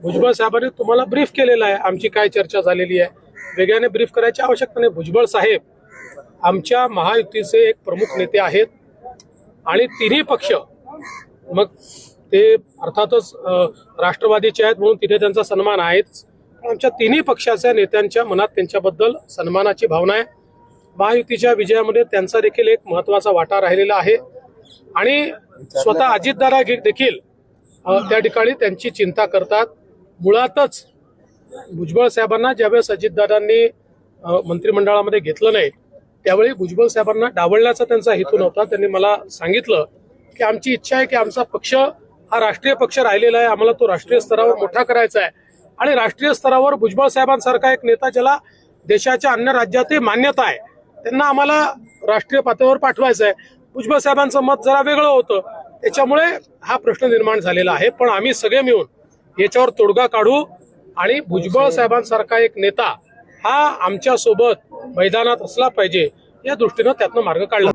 भुजबळ साहेबांनी तुम्हाला ब्रीफ केलेलं आहे. आमची काय चर्चा झालेली आहे. वेगळ्याने ब्रीफ करायची आवश्यकता नाही. भुजबळ साहेब आमच्या महायुतीचे एक प्रमुख नेते आहेत. आणि तिन्ही पक्ष मग ते अर्थातच राष्ट्रवादीचे आहेत म्हणून तिथे त्यांचा सन्मान आहेच. पण आमच्या तिन्ही पक्षाच्या नेत्यांच्या मनात त्यांच्याबद्दल सन्मानाची भावना आहे. महायुतीच्या विजयामध्ये त्यांचा देखील एक महत्त्वाचा वाटा राहिलेला आहे. आणि स्वतः अजितदारा देखील त्या ठिकाणी त्यांची चिंता करतात. मुळातच भुजबळ साहेबांना ज्यावेळेस अजितदादांनी मंत्रिमंडळामध्ये घेतलं नाही त्यावेळी भुजबळ साहेबांना डावलण्याचा त्यांचा हेतू नव्हता. त्यांनी मला सांगितलं की आमची इच्छा आहे की आमचा पक्ष हा राष्ट्रीय पक्ष राहिलेला आहे आम्हाला तो राष्ट्रीय स्तरावर मोठा करायचा आहे. आणि राष्ट्रीय स्तरावर भुजबळ साहेबांसारखा एक नेता ज्याला देशाच्या अन्य राज्यातही मान्यता आहे त्यांना आम्हाला राष्ट्रीय पातळीवर पाठवायचं आहे. भुजबळ साहेबांचं मत जरा वेगळं होतं. त्याच्यामुळे हा प्रश्न निर्माण झालेला आहे. पण आम्ही सगळे मिळून याच्यावर तोडगा काढू आणि भुजबळ साहेबांसारखा एक नेता हा आमच्यासोबत मैदानात असला पाहिजे या दृष्टीनं त्यातनं मार्ग काढला.